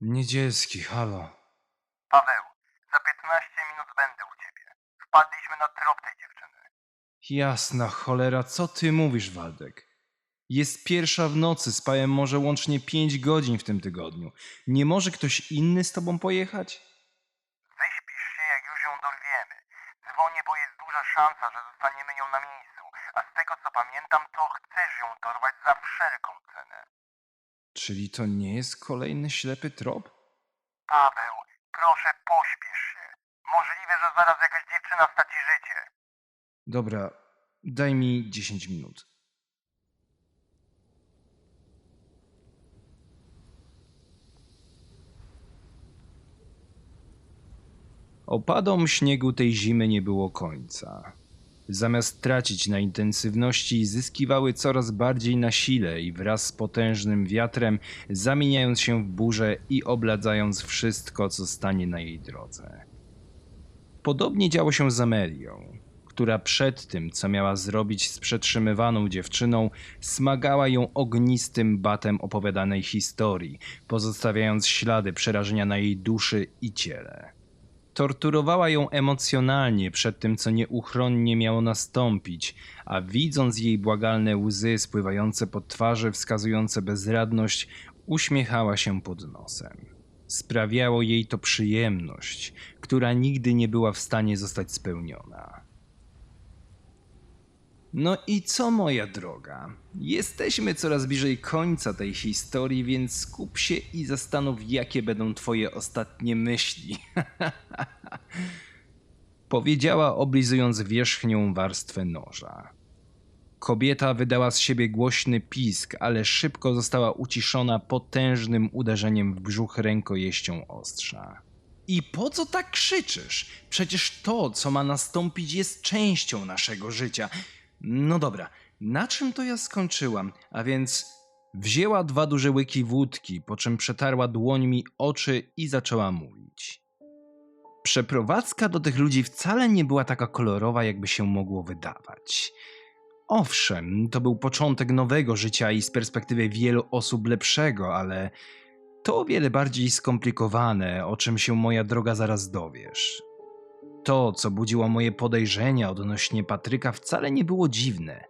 Niedzielski, halo. Paweł, za 15 minut będę u ciebie. Wpadliśmy na trop tej dziewczyny. Jasna cholera, co ty mówisz, Waldek? Jest pierwsza w nocy, spałem może łącznie pięć godzin w tym tygodniu. Nie może ktoś inny z tobą pojechać? Wyśpisz się, jak już ją dorwiemy. Dzwonię, bo jest duża szansa, że zostaniemy nią na miejscu. A z tego co pamiętam, to chcesz ją dorwać za wszelką cenę. Czyli to nie jest kolejny ślepy trop? Paweł, proszę pośpiesz się. Możliwe, że zaraz jakaś dziewczyna straci życie. Dobra, daj mi 10 minut. Opadom śniegu tej zimy nie było końca. Zamiast tracić na intensywności, zyskiwały coraz bardziej na sile i wraz z potężnym wiatrem, zamieniając się w burzę i obladzając wszystko, co stanie na jej drodze. Podobnie działo się z Amelią, która przed tym, co miała zrobić z przetrzymywaną dziewczyną, smagała ją ognistym batem opowiadanej historii, pozostawiając ślady przerażenia na jej duszy i ciele. Torturowała ją emocjonalnie przed tym, co nieuchronnie miało nastąpić, a widząc jej błagalne łzy spływające po twarzy wskazujące bezradność, uśmiechała się pod nosem. Sprawiało jej to przyjemność, która nigdy nie była w stanie zostać spełniona. No i co, moja droga? Jesteśmy coraz bliżej końca tej historii, więc skup się i zastanów, jakie będą twoje ostatnie myśli. Powiedziała, oblizując wierzchnią warstwę noża. Kobieta wydała z siebie głośny pisk, ale szybko została uciszona potężnym uderzeniem w brzuch rękojeścią ostrza. I po co tak krzyczysz? Przecież to, co ma nastąpić, jest częścią naszego życia. No dobra, na czym to ja skończyłam? A więc wzięła dwa duże łyki wódki, po czym przetarła dłońmi oczy i zaczęła mówić. Przeprowadzka do tych ludzi wcale nie była taka kolorowa, jakby się mogło wydawać. Owszem, to był początek nowego życia i z perspektywy wielu osób lepszego, ale to o wiele bardziej skomplikowane, o czym się moja droga zaraz dowiesz. To, co budziło moje podejrzenia odnośnie Patryka, wcale nie było dziwne.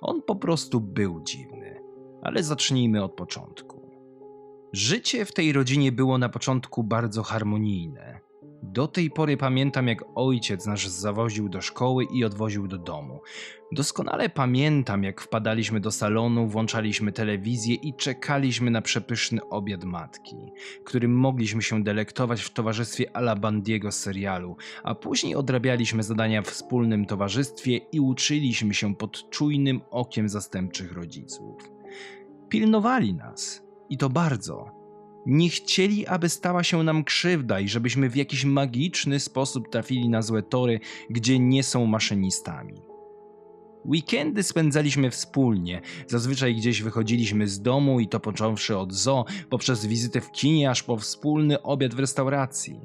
On po prostu był dziwny. Ale zacznijmy od początku. Życie w tej rodzinie było na początku bardzo harmonijne. Do tej pory pamiętam, jak ojciec nasz zawoził do szkoły i odwoził do domu. Doskonale pamiętam, jak wpadaliśmy do salonu, włączaliśmy telewizję i czekaliśmy na przepyszny obiad matki, którym mogliśmy się delektować w towarzystwie Alabandiego serialu, a później odrabialiśmy zadania w wspólnym towarzystwie i uczyliśmy się pod czujnym okiem zastępczych rodziców. Pilnowali nas i to bardzo. Nie chcieli, aby stała się nam krzywda i żebyśmy w jakiś magiczny sposób trafili na złe tory, gdzie nie są maszynistami. Weekendy spędzaliśmy wspólnie. Zazwyczaj gdzieś wychodziliśmy z domu i to począwszy od zoo, poprzez wizytę w kinie, aż po wspólny obiad w restauracji.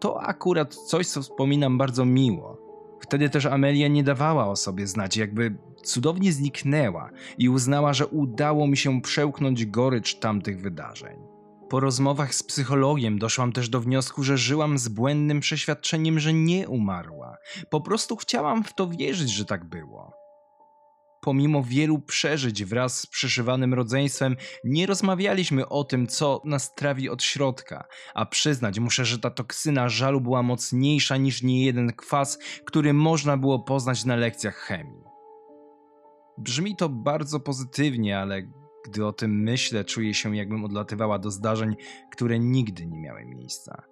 To akurat coś, co wspominam bardzo miło. Wtedy też Amelia nie dawała o sobie znać, jakby cudownie zniknęła i uznała, że udało mi się przełknąć gorycz tamtych wydarzeń. Po rozmowach z psychologiem doszłam też do wniosku, że żyłam z błędnym przeświadczeniem, że nie umarła. Po prostu chciałam w to wierzyć, że tak było. Pomimo wielu przeżyć wraz z przyszywanym rodzeństwem, nie rozmawialiśmy o tym, co nas trawi od środka, a przyznać muszę, że ta toksyna żalu była mocniejsza niż niejeden kwas, który można było poznać na lekcjach chemii. Brzmi to bardzo pozytywnie, ale gdy o tym myślę, czuję się, jakbym odlatywała do zdarzeń, które nigdy nie miały miejsca.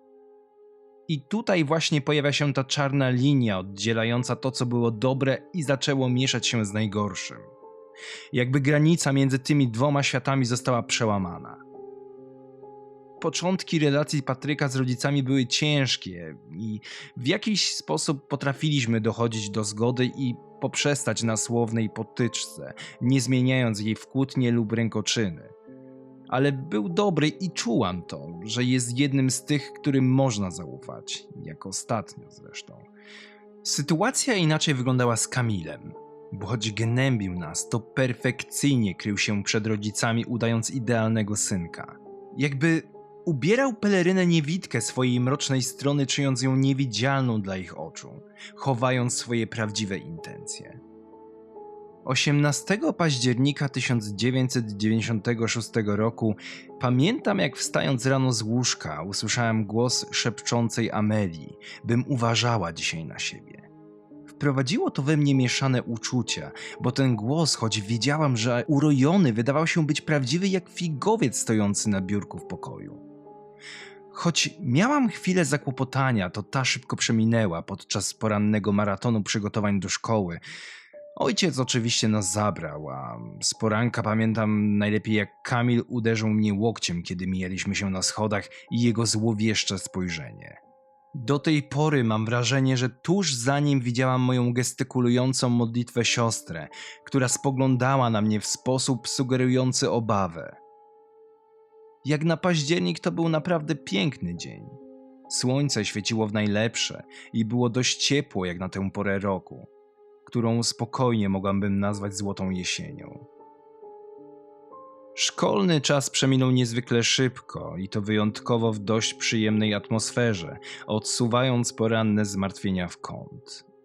I tutaj właśnie pojawia się ta czarna linia oddzielająca to, co było dobre i zaczęło mieszać się z najgorszym. Jakby granica między tymi dwoma światami została przełamana. Początki relacji Patryka z rodzicami były ciężkie i w jakiś sposób potrafiliśmy dochodzić do zgody i poprzestać na słownej potyczce, nie zmieniając jej w kłótnie lub rękoczyny. Ale był dobry i czułam to, że jest jednym z tych, którym można zaufać, jak ostatnio zresztą. Sytuacja inaczej wyglądała z Kamilem, bo choć gnębił nas, to perfekcyjnie krył się przed rodzicami, udając idealnego synka. Jakby Ubierał pelerynę niewidkę swojej mrocznej strony, czyniąc ją niewidzialną dla ich oczu, chowając swoje prawdziwe intencje. 18 października 1996 roku pamiętam, jak wstając rano z łóżka, usłyszałem głos szepczącej Amelii, bym uważała dzisiaj na siebie. Wprowadziło to we mnie mieszane uczucia, bo ten głos, choć wiedziałam, że urojony, wydawał się być prawdziwy jak figowiec stojący na biurku w pokoju. Choć miałam chwilę zakłopotania, to ta szybko przeminęła podczas porannego maratonu przygotowań do szkoły. Ojciec oczywiście nas zabrał, a z poranka pamiętam najlepiej jak Kamil uderzył mnie łokciem, kiedy mijaliśmy się na schodach i jego złowieszcze spojrzenie. Do tej pory mam wrażenie, że tuż za nim widziałam moją gestykulującą modlitwę siostrę, która spoglądała na mnie w sposób sugerujący obawę. Jak na październik to był naprawdę piękny dzień. Słońce świeciło w najlepsze i było dość ciepło jak na tę porę roku, którą spokojnie mogłabym nazwać złotą jesienią. Szkolny czas przeminął niezwykle szybko i to wyjątkowo w dość przyjemnej atmosferze, odsuwając poranne zmartwienia w kąt.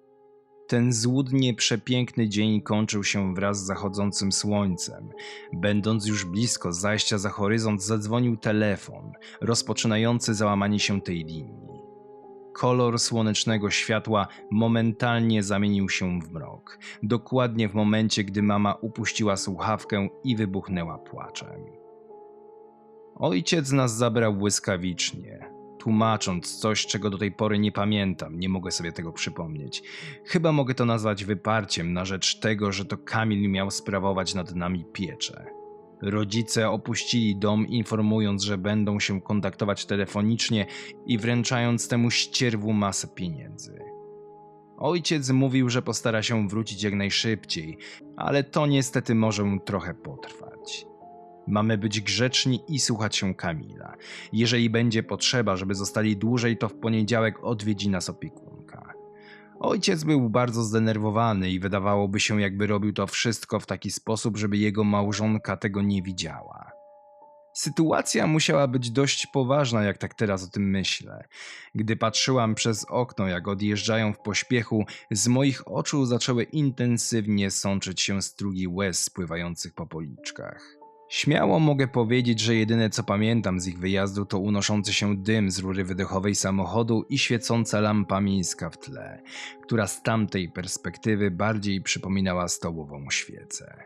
Ten złudnie przepiękny dzień kończył się wraz z zachodzącym słońcem. Będąc już blisko zajścia za horyzont, zadzwonił telefon, rozpoczynający załamanie się tej linii. Kolor słonecznego światła momentalnie zamienił się w mrok, dokładnie w momencie, gdy mama upuściła słuchawkę i wybuchnęła płaczem. Ojciec nas zabrał błyskawicznie, tłumacząc coś, czego do tej pory nie pamiętam, nie mogę sobie tego przypomnieć. Chyba mogę to nazwać wyparciem na rzecz tego, że to Kamil miał sprawować nad nami pieczę. Rodzice opuścili dom, informując, że będą się kontaktować telefonicznie i wręczając temu ścierwu masę pieniędzy. Ojciec mówił, że postara się wrócić jak najszybciej, ale to niestety może trochę potrwać. Mamy być grzeczni i słuchać się Kamila. Jeżeli będzie potrzeba, żeby zostali dłużej, to w poniedziałek odwiedzi nas opiekunka. Ojciec był bardzo zdenerwowany i wydawałoby się, jakby robił to wszystko w taki sposób, żeby jego małżonka tego nie widziała. Sytuacja musiała być dość poważna, jak tak teraz o tym myślę. Gdy patrzyłam przez okno, jak odjeżdżają w pośpiechu, z moich oczu zaczęły intensywnie sączyć się strugi łez spływających po policzkach. Śmiało mogę powiedzieć, że jedyne co pamiętam z ich wyjazdu to unoszący się dym z rury wydechowej samochodu i świecąca lampa miejska w tle, która z tamtej perspektywy bardziej przypominała stołową świecę.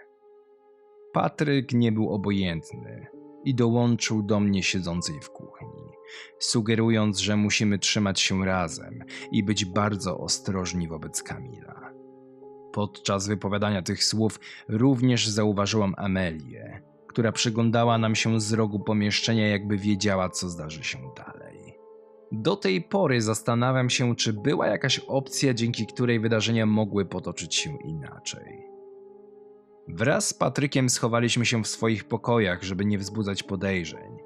Patryk nie był obojętny i dołączył do mnie siedzącej w kuchni, sugerując, że musimy trzymać się razem i być bardzo ostrożni wobec Kamila. Podczas wypowiadania tych słów również zauważyłam Amelię, która przyglądała nam się z rogu pomieszczenia, jakby wiedziała, co zdarzy się dalej. Do tej pory zastanawiam się, czy była jakaś opcja, dzięki której wydarzenia mogły potoczyć się inaczej. Wraz z Patrykiem schowaliśmy się w swoich pokojach, żeby nie wzbudzać podejrzeń.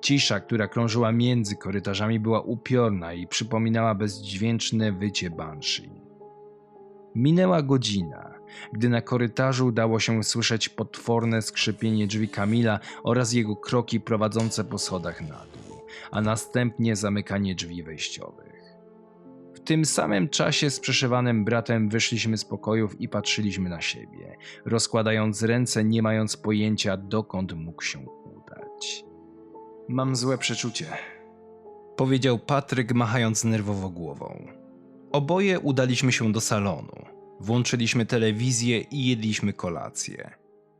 Cisza, która krążyła między korytarzami, była upiorna i przypominała bezdźwięczne wycie banshee. Minęła godzina, gdy na korytarzu udało się słyszeć potworne skrzypienie drzwi Kamila oraz jego kroki prowadzące po schodach na dół, a następnie zamykanie drzwi wejściowych. W tym samym czasie z przeszywanym bratem wyszliśmy z pokojów i patrzyliśmy na siebie, rozkładając ręce, nie mając pojęcia, dokąd mógł się udać. Mam złe przeczucie, powiedział Patryk, machając nerwowo głową. Oboje udaliśmy się do salonu. Włączyliśmy telewizję i jedliśmy kolację.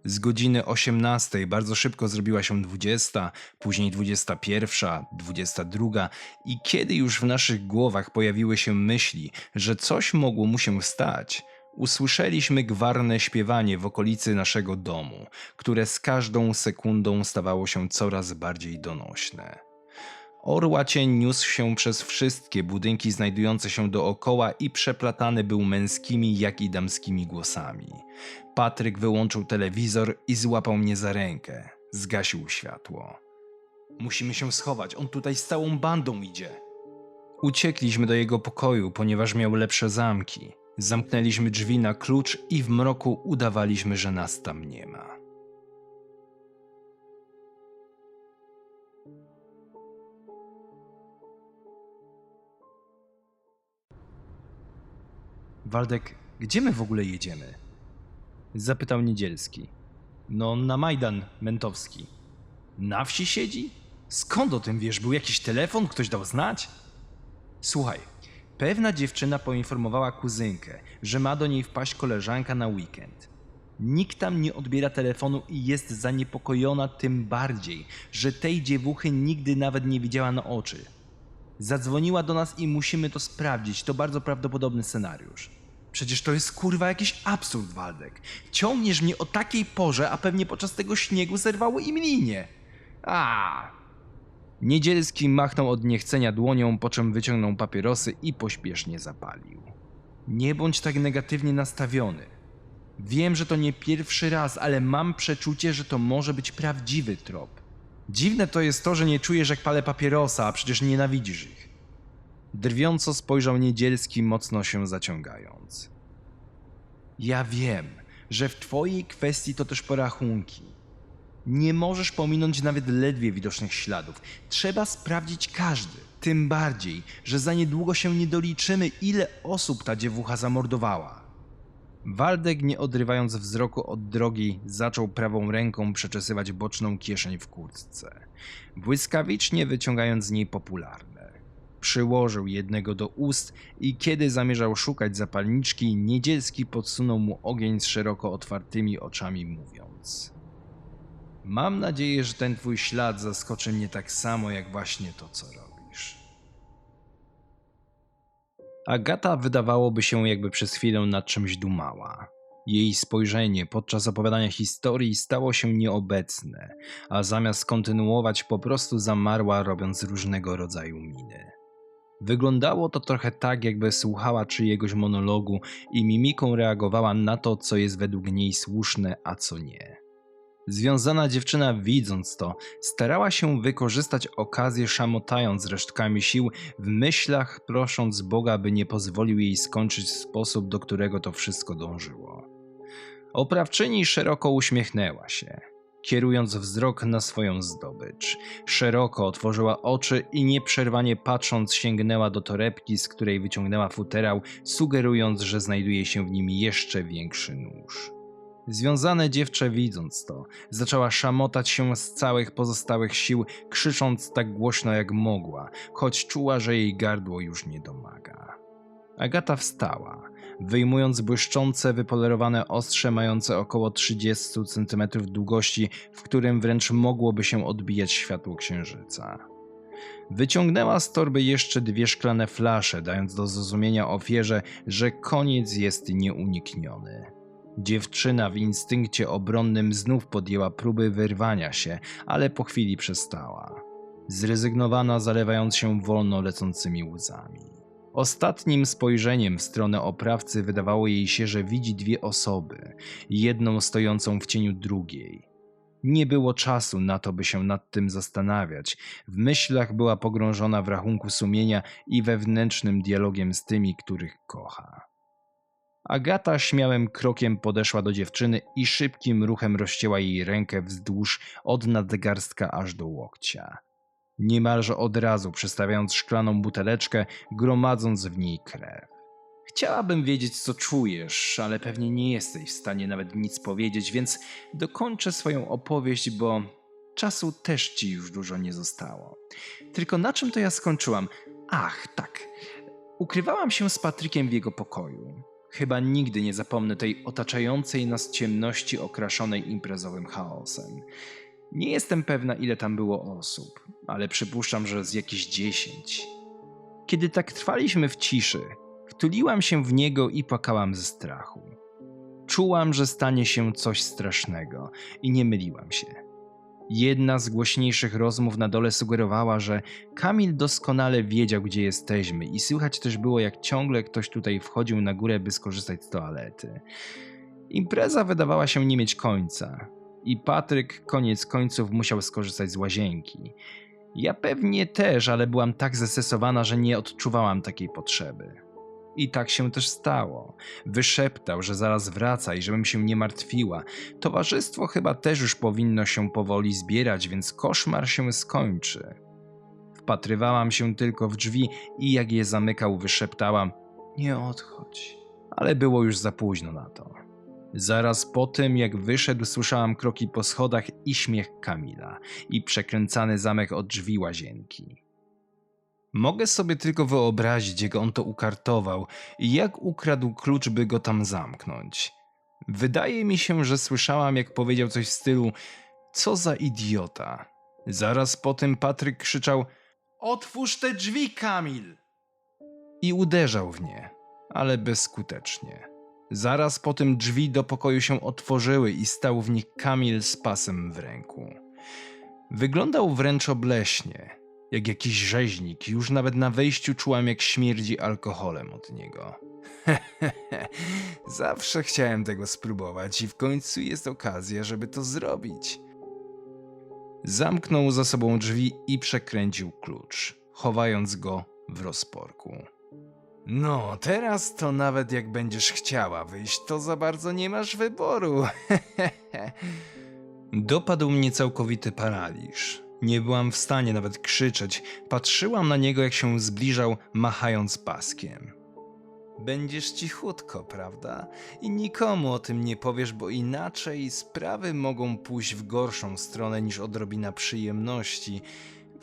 Z godziny 18 bardzo szybko zrobiła się 20, później 21, 22 i kiedy już w naszych głowach pojawiły się myśli, że coś mogło mu się stać, usłyszeliśmy gwarne śpiewanie w okolicy naszego domu, które z każdą sekundą stawało się coraz bardziej donośne. Orła cień niósł się przez wszystkie budynki znajdujące się dookoła i przeplatany był męskimi, jak i damskimi głosami. Patryk wyłączył telewizor i złapał mnie za rękę. Zgasił światło. Musimy się schować, on tutaj z całą bandą idzie. Uciekliśmy do jego pokoju, ponieważ miał lepsze zamki. Zamknęliśmy drzwi na klucz i w mroku udawaliśmy, że nas tam nie ma. Waldek, gdzie my w ogóle jedziemy? Zapytał Niedzielski. No, na Majdan Mentowski. Na wsi siedzi? Skąd o tym wiesz? Był jakiś telefon? Ktoś dał znać? Słuchaj, pewna dziewczyna poinformowała kuzynkę, że ma do niej wpaść koleżanka na weekend. Nikt tam nie odbiera telefonu i jest zaniepokojona tym bardziej, że tej dziewuchy nigdy nawet nie widziała na oczy. Zadzwoniła do nas i musimy to sprawdzić. To bardzo prawdopodobny scenariusz. Przecież to jest kurwa jakiś absurd, Waldek. Ciągniesz mnie o takiej porze, a pewnie podczas tego śniegu zerwały im linie. A. Niedzielski machnął od niechcenia dłonią, po czym wyciągnął papierosy i pośpiesznie zapalił. Nie bądź tak negatywnie nastawiony. Wiem, że to nie pierwszy raz, ale mam przeczucie, że to może być prawdziwy trop. Dziwne to jest to, że nie czujesz jak palę papierosa, a przecież nienawidzisz ich. Drwiąco spojrzał Niedzielski, mocno się zaciągając. Ja wiem, że w twojej kwestii to też porachunki. Nie możesz pominąć nawet ledwie widocznych śladów. Trzeba sprawdzić każdy. Tym bardziej, że za niedługo się nie doliczymy, ile osób ta dziewucha zamordowała. Waldek, nie odrywając wzroku od drogi, zaczął prawą ręką przeczesywać boczną kieszeń w kurtce, błyskawicznie wyciągając z niej popularne. Przyłożył jednego do ust i kiedy zamierzał szukać zapalniczki, Niedzielski podsunął mu ogień z szeroko otwartymi oczami, mówiąc: Mam nadzieję, że ten twój ślad zaskoczy mnie tak samo, jak właśnie to, co robisz. Agata wydawałoby się, jakby przez chwilę nad czymś dumała. Jej spojrzenie podczas opowiadania historii stało się nieobecne, a zamiast kontynuować, po prostu zamarła, robiąc różnego rodzaju miny. Wyglądało to trochę tak, jakby słuchała czyjegoś monologu i mimiką reagowała na to, co jest według niej słuszne, a co nie. Związana dziewczyna, widząc to, starała się wykorzystać okazję, szamotając resztkami sił, w myślach prosząc Boga, by nie pozwolił jej skończyć sposób, do którego to wszystko dążyło. Oprawczyni szeroko uśmiechnęła się, kierując wzrok na swoją zdobycz. Szeroko otworzyła oczy i nieprzerwanie patrząc sięgnęła do torebki, z której wyciągnęła futerał, sugerując, że znajduje się w nim jeszcze większy nóż. Związane dziewczę widząc to, zaczęła szamotać się z całych pozostałych sił, krzycząc tak głośno jak mogła, choć czuła, że jej gardło już nie domaga. Agata wstała, wyjmując błyszczące, wypolerowane ostrze mające około 30 cm długości, w którym wręcz mogłoby się odbijać światło księżyca. Wyciągnęła z torby jeszcze dwie szklane flasze, dając do zrozumienia ofierze, że koniec jest nieunikniony. Dziewczyna w instynkcie obronnym znów podjęła próby wyrwania się, ale po chwili przestała. Zrezygnowana, zalewając się wolno lecącymi łzami. Ostatnim spojrzeniem w stronę oprawcy wydawało jej się, że widzi dwie osoby, jedną stojącą w cieniu drugiej. Nie było czasu na to, by się nad tym zastanawiać. W myślach była pogrążona w rachunku sumienia i wewnętrznym dialogiem z tymi, których kocha. Agata śmiałym krokiem podeszła do dziewczyny i szybkim ruchem rozcięła jej rękę wzdłuż od nadgarstka aż do łokcia. Niemalże od razu przestawiając szklaną buteleczkę, gromadząc w niej krew. Chciałabym wiedzieć, co czujesz, ale pewnie nie jesteś w stanie nawet nic powiedzieć, więc dokończę swoją opowieść, bo czasu też ci już dużo nie zostało. Tylko na czym to ja skończyłam? Ach, tak. Ukrywałam się z Patrykiem w jego pokoju. Chyba nigdy nie zapomnę tej otaczającej nas ciemności okraszonej imprezowym chaosem. Nie jestem pewna, ile tam było osób, ale przypuszczam, że z jakieś dziesięć. Kiedy tak trwaliśmy w ciszy, wtuliłam się w niego i płakałam ze strachu. Czułam, że stanie się coś strasznego i nie myliłam się. Jedna z głośniejszych rozmów na dole sugerowała, że Kamil doskonale wiedział, gdzie jesteśmy, i słychać też było, jak ciągle ktoś tutaj wchodził na górę, by skorzystać z toalety. Impreza wydawała się nie mieć końca, i Patryk koniec końców musiał skorzystać z łazienki. Ja pewnie też, ale byłam tak zesesowana, że nie odczuwałam takiej potrzeby. I tak się też stało. Wyszeptał, że zaraz wraca i żebym się nie martwiła. Towarzystwo chyba też już powinno się powoli zbierać, więc koszmar się skończy. Wpatrywałam się tylko w drzwi i jak je zamykał, wyszeptałam: Nie odchodź, Ale było już za późno na to. Zaraz po tym, jak wyszedł, słyszałam kroki po schodach i śmiech Kamila i przekręcany zamek od drzwi łazienki. Mogę sobie tylko wyobrazić, jak on to ukartował i jak ukradł klucz, by go tam zamknąć. Wydaje mi się, że słyszałam, jak powiedział coś w stylu: Co za idiota. Zaraz po tym Patryk krzyczał: Otwórz te drzwi, Kamil! I uderzał w nie, ale bezskutecznie. Zaraz po tym drzwi do pokoju się otworzyły i stał w nich Kamil z pasem w ręku. Wyglądał wręcz obleśnie, jak jakiś rzeźnik. Już nawet na wejściu czułam, jak śmierdzi alkoholem od niego. Zawsze chciałem tego spróbować i w końcu jest okazja, żeby to zrobić. Zamknął za sobą drzwi i przekręcił klucz, chowając go w rozporku. No, teraz to nawet jak będziesz chciała wyjść, to za bardzo nie masz wyboru. Dopadł mnie całkowity paraliż. Nie byłam w stanie nawet krzyczeć. Patrzyłam na niego, jak się zbliżał, machając paskiem. Będziesz cichutko, prawda? I nikomu o tym nie powiesz, bo inaczej sprawy mogą pójść w gorszą stronę niż odrobina przyjemności.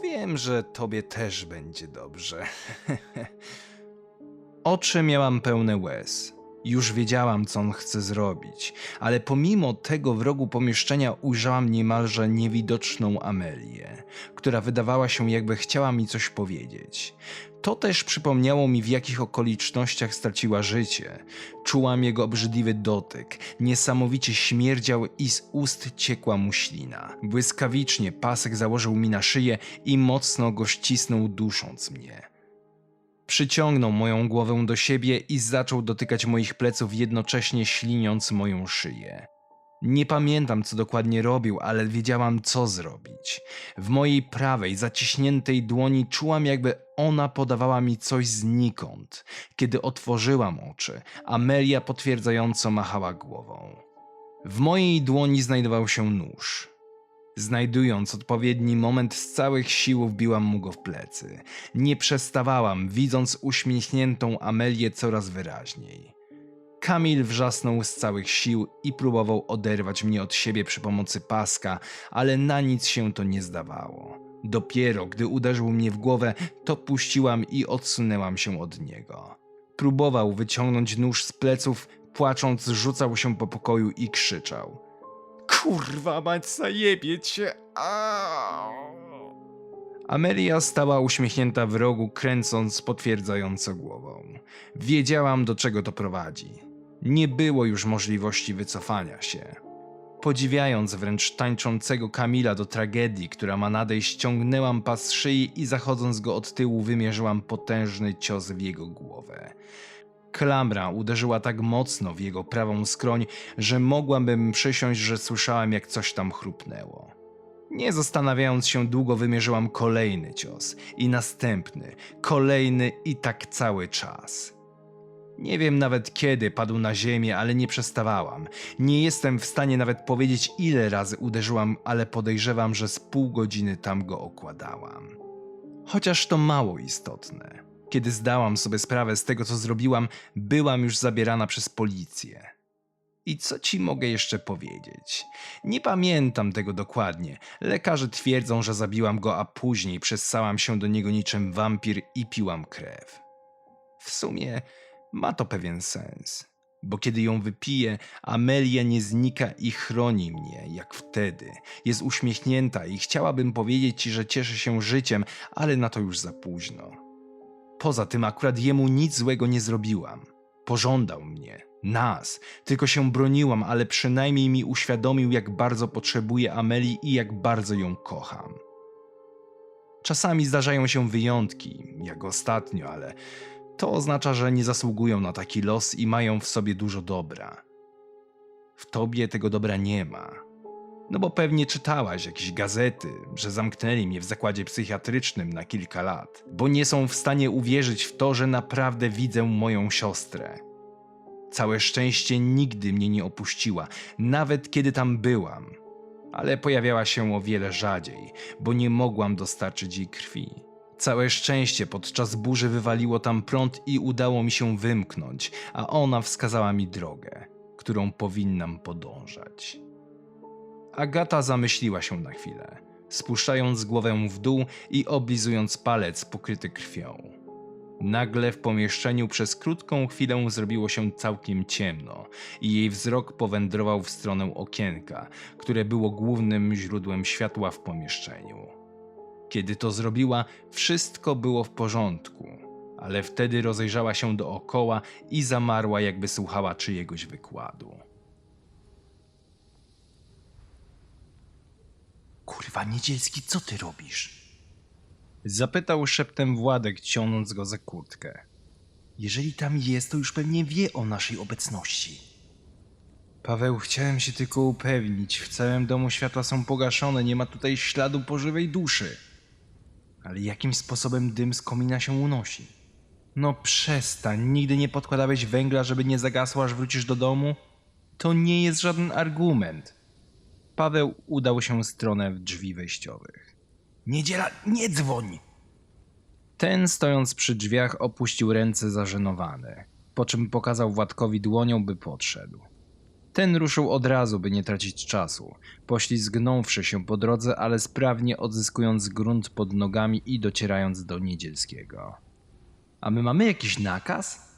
Wiem, że tobie też będzie dobrze. Oczy miałam pełne łez. Już wiedziałam, co on chce zrobić, ale pomimo tego w rogu pomieszczenia ujrzałam niemalże niewidoczną Amelię, która wydawała się, jakby chciała mi coś powiedzieć. To też przypomniało mi, w jakich okolicznościach straciła życie. Czułam jego obrzydliwy dotyk, niesamowicie śmierdział i z ust ciekła mu ślina. Błyskawicznie pasek założył mi na szyję i mocno go ścisnął, dusząc mnie. Przyciągnął moją głowę do siebie i zaczął dotykać moich pleców, jednocześnie śliniąc moją szyję. Nie pamiętam, co dokładnie robił, ale wiedziałam, co zrobić. W mojej prawej, zaciśniętej dłoni czułam, jakby ona podawała mi coś znikąd. Kiedy otworzyłam oczy, Amelia potwierdzająco machała głową. W mojej dłoni znajdował się nóż. Znajdując odpowiedni moment, z całych sił wbiłam mu go w plecy. Nie przestawałam, widząc uśmiechniętą Amelię coraz wyraźniej. Kamil wrzasnął z całych sił i próbował oderwać mnie od siebie przy pomocy paska, ale na nic się to nie zdawało. Dopiero gdy uderzył mnie w głowę, to puściłam i odsunęłam się od niego. Próbował wyciągnąć nóż z pleców, płacząc, rzucał się po pokoju i krzyczał. Kurwa mać, zajebie cię! Amelia stała uśmiechnięta w rogu, kręcąc potwierdzająco głową. Wiedziałam, do czego to prowadzi. Nie było już możliwości wycofania się. Podziwiając wręcz tańczącego Kamila do tragedii, która ma nadejść, ściągnęłam pas szyi i zachodząc go od tyłu wymierzyłam potężny cios w jego głowę. Klamra uderzyła tak mocno w jego prawą skroń, że mogłabym przysiąść, że słyszałem, jak coś tam chrupnęło. Nie zastanawiając się długo, wymierzyłam kolejny cios i następny, kolejny i tak cały czas. Nie wiem nawet kiedy padł na ziemię, ale nie przestawałam. Nie jestem w stanie nawet powiedzieć, ile razy uderzyłam, ale podejrzewam, że z pół godziny tam go okładałam. Chociaż to mało istotne. Kiedy zdałam sobie sprawę z tego, co zrobiłam, byłam już zabierana przez policję. I co ci mogę jeszcze powiedzieć? Nie pamiętam tego dokładnie. Lekarze twierdzą, że zabiłam go, a później przessałam się do niego niczym wampir i piłam krew. W sumie ma to pewien sens, bo kiedy ją wypiję, Amelia nie znika i chroni mnie, jak wtedy. Jest uśmiechnięta i chciałabym powiedzieć ci, że cieszy się życiem, ale na to już za późno. Poza tym akurat jemu nic złego nie zrobiłam. Pożądał mnie, nas, tylko się broniłam, ale przynajmniej mi uświadomił, jak bardzo potrzebuję Amelii i jak bardzo ją kocham. Czasami zdarzają się wyjątki, jak ostatnio, ale to oznacza, że nie zasługują na taki los i mają w sobie dużo dobra. W tobie tego dobra nie ma. No bo pewnie czytałaś jakieś gazety, że zamknęli mnie w zakładzie psychiatrycznym na kilka lat, bo nie są w stanie uwierzyć w to, że naprawdę widzę moją siostrę. Całe szczęście nigdy mnie nie opuściła, nawet kiedy tam byłam, ale pojawiała się o wiele rzadziej, bo nie mogłam dostarczyć jej krwi. Całe szczęście podczas burzy wywaliło tam prąd i udało mi się wymknąć, a ona wskazała mi drogę, którą powinnam podążać. Agata zamyśliła się na chwilę, spuszczając głowę w dół i oblizując palec pokryty krwią. Nagle w pomieszczeniu przez krótką chwilę zrobiło się całkiem ciemno i jej wzrok powędrował w stronę okienka, które było głównym źródłem światła w pomieszczeniu. Kiedy to zrobiła, wszystko było w porządku, ale wtedy rozejrzała się dookoła i zamarła, jakby słuchała czyjegoś wykładu. Kurwa, Niedzielski, co ty robisz? Zapytał szeptem Władek, ciągnąc go za kurtkę. Jeżeli tam jest, to już pewnie wie o naszej obecności. Paweł, chciałem się tylko upewnić. W całym domu światła są pogaszone, nie ma tutaj śladu po żywej duszy. Ale jakim sposobem dym z komina się unosi? No przestań, nigdy nie podkładałeś węgla, żeby nie zagasło, aż wrócisz do domu? To nie jest żaden argument. Paweł udał się w stronę drzwi wejściowych. Niedziela, nie dzwoń! Ten, stojąc przy drzwiach, opuścił ręce zażenowane, po czym pokazał Władkowi dłonią, by podszedł. Ten ruszył od razu, by nie tracić czasu, poślizgnąwszy się po drodze, ale sprawnie odzyskując grunt pod nogami i docierając do Niedzielskiego. A my mamy jakiś nakaz?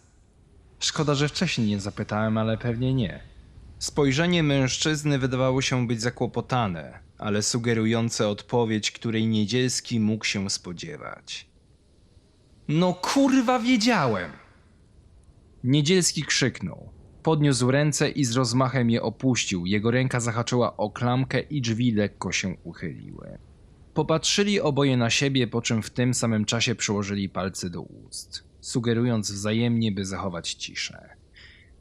Szkoda, że wcześniej nie zapytałem, ale pewnie nie. Spojrzenie mężczyzny wydawało się być zakłopotane, ale sugerujące odpowiedź, której Niedzielski mógł się spodziewać. No kurwa wiedziałem! Niedzielski krzyknął. Podniósł ręce i z rozmachem je opuścił. Jego ręka zahaczyła o klamkę i drzwi lekko się uchyliły. Popatrzyli oboje na siebie, po czym w tym samym czasie przyłożyli palce do ust, sugerując wzajemnie, by zachować ciszę.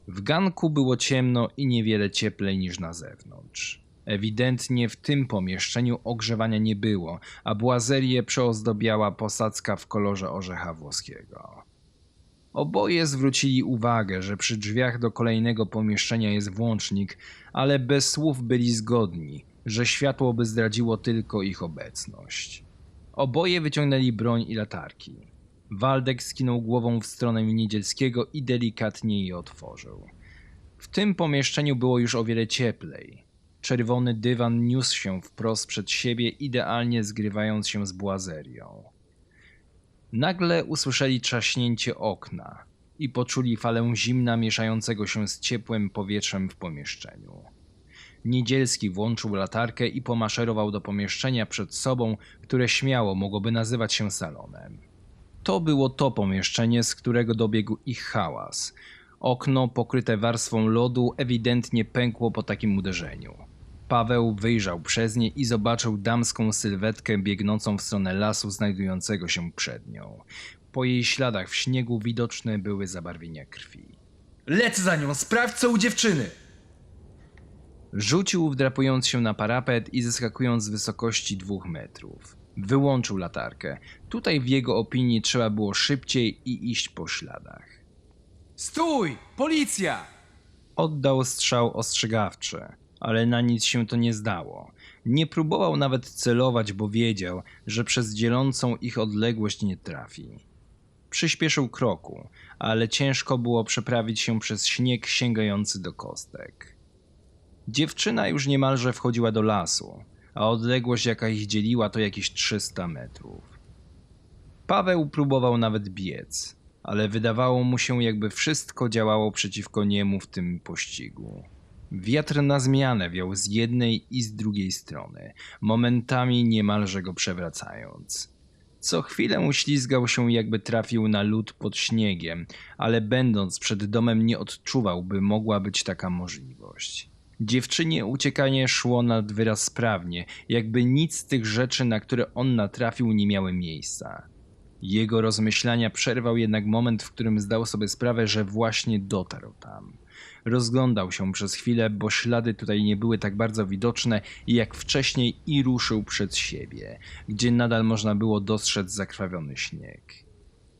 W ganku było ciemno i niewiele cieplej niż na zewnątrz. Ewidentnie w tym pomieszczeniu ogrzewania nie było, a błazerię przeozdobiała posadzka w kolorze orzecha włoskiego. Oboje zwrócili uwagę, że przy drzwiach do kolejnego pomieszczenia jest włącznik, ale bez słów byli zgodni, że światło by zdradziło tylko ich obecność. Oboje wyciągnęli broń i latarki. Waldek skinął głową w stronę Niedzielskiego i delikatnie je otworzył. W tym pomieszczeniu było już o wiele cieplej. Czerwony dywan niósł się wprost przed siebie, idealnie zgrywając się z błazerią. Nagle usłyszeli trzaśnięcie okna i poczuli falę zimna mieszającego się z ciepłym powietrzem w pomieszczeniu. Niedzielski włączył latarkę i pomaszerował do pomieszczenia przed sobą, które śmiało mogłoby nazywać się salonem. To było to pomieszczenie, z którego dobiegł ich hałas. Okno pokryte warstwą lodu ewidentnie pękło po takim uderzeniu. Paweł wyjrzał przez nie i zobaczył damską sylwetkę biegnącą w stronę lasu znajdującego się przed nią. Po jej śladach w śniegu widoczne były zabarwienia krwi. Lec za nią, sprawdź co u dziewczyny! Rzucił, wdrapując się na parapet i zeskakując z wysokości dwóch metrów. Wyłączył latarkę. Tutaj w jego opinii trzeba było szybciej i iść po śladach. Stój! Policja! Oddał strzał ostrzegawczy, ale na nic się to nie zdało. Nie próbował nawet celować, bo wiedział, że przez dzielącą ich odległość nie trafi. Przyspieszył kroku, ale ciężko było przeprawić się przez śnieg sięgający do kostek. Dziewczyna już niemalże wchodziła do lasu, a odległość jaka ich dzieliła to jakieś 300 metrów. Paweł próbował nawet biec, ale wydawało mu się, jakby wszystko działało przeciwko niemu w tym pościgu. Wiatr na zmianę wiał z jednej i z drugiej strony, momentami niemalże go przewracając. Co chwilę uślizgał się, jakby trafił na lód pod śniegiem, ale będąc przed domem nie odczuwał, by mogła być taka możliwość. Dziewczynie uciekanie szło nad wyraz sprawnie, jakby nic z tych rzeczy, na które on natrafił, nie miały miejsca. Jego rozmyślania przerwał jednak moment, w którym zdał sobie sprawę, że właśnie dotarł tam. Rozglądał się przez chwilę, bo ślady tutaj nie były tak bardzo widoczne jak wcześniej i ruszył przed siebie, gdzie nadal można było dostrzec zakrwawiony śnieg.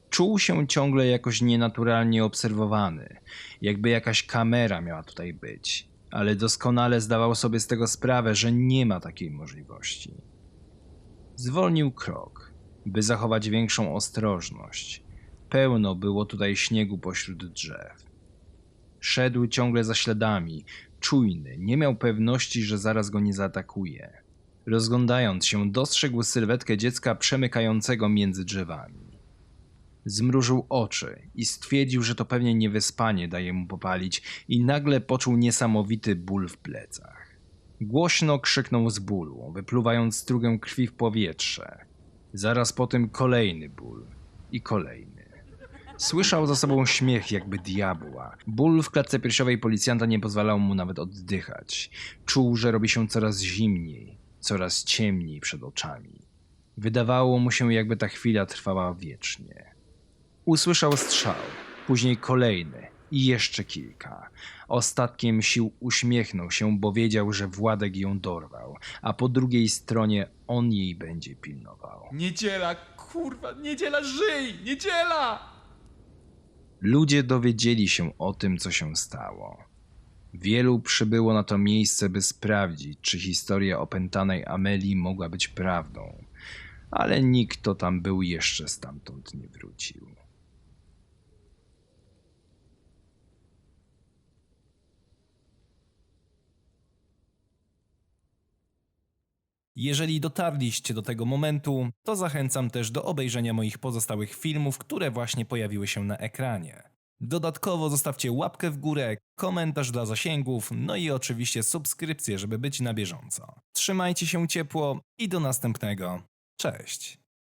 Czuł się ciągle jakoś nienaturalnie obserwowany, jakby jakaś kamera miała tutaj być, ale doskonale zdawał sobie z tego sprawę, że nie ma takiej możliwości. Zwolnił krok by zachować większą ostrożność. Pełno było tutaj śniegu pośród drzew. Szedł ciągle za śladami, czujny, nie miał pewności, że zaraz go nie zaatakuje. Rozglądając się, dostrzegł sylwetkę dziecka przemykającego między drzewami. Zmrużył oczy i stwierdził, że to pewnie niewyspanie daje mu popalić, i nagle poczuł niesamowity ból w plecach. Głośno krzyknął z bólu, wypluwając strugę krwi w powietrze. Zaraz po tym kolejny ból i kolejny. Słyszał za sobą śmiech jakby diabła. Ból w klatce piersiowej policjanta nie pozwalał mu nawet oddychać. Czuł, że robi się coraz zimniej, coraz ciemniej przed oczami. Wydawało mu się, jakby ta chwila trwała wiecznie. Usłyszał strzał, później kolejny i jeszcze kilka. Ostatkiem sił uśmiechnął się, bo wiedział, że Władek ją dorwał, a po drugiej stronie on jej będzie pilnował. Niedziela, kurwa, niedziela, żyj! Niedziela! Ludzie dowiedzieli się o tym, co się stało. Wielu przybyło na to miejsce, by sprawdzić, czy historia opętanej Amelii mogła być prawdą, ale nikt, kto tam był, jeszcze stamtąd nie wrócił. Jeżeli dotarliście do tego momentu, to zachęcam też do obejrzenia moich pozostałych filmów, które właśnie pojawiły się na ekranie. Dodatkowo zostawcie łapkę w górę, komentarz dla zasięgów, no i oczywiście subskrypcję, żeby być na bieżąco. Trzymajcie się ciepło i do następnego. Cześć!